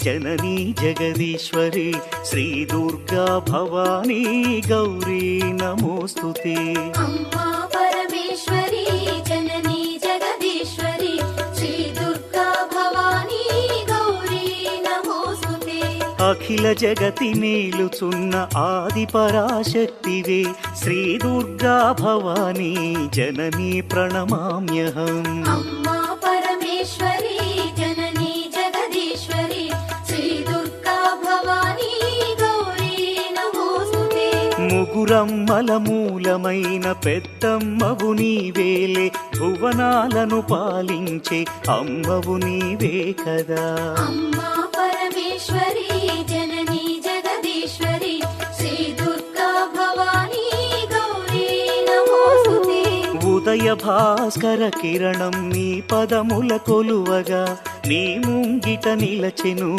జననీ జగదీశ్వరి శ్రీ దుర్గా భవానీ గౌరీ నమోస్తుతే అమ్మా పరమేశ్వరి జననీ జగదీశ్వరి శ్రీ దుర్గా భవానీ గౌరీ నమోస్తుతే అఖిల జగతి మేలుచున్న ఆది పరాశక్తివే శ్రీ దుర్గా భవానీ జననీ ప్రణమామ్యహం అమ్మా ముగురమ్మల మూలమైన పెద్దమ్మవు నీవేలే భువనాలను పాలించే అమ్మవు నీవే కదా. అమ్మా పరమేశ్వరి జననీ జగదీశ్వరి శ్రీ దుర్గా భవానీ గౌరీ నమోస్తుతే. ఉదయ భాస్కర కిరణం నీ పదముల కొలువగా నీ ముంగిట నిలచెను.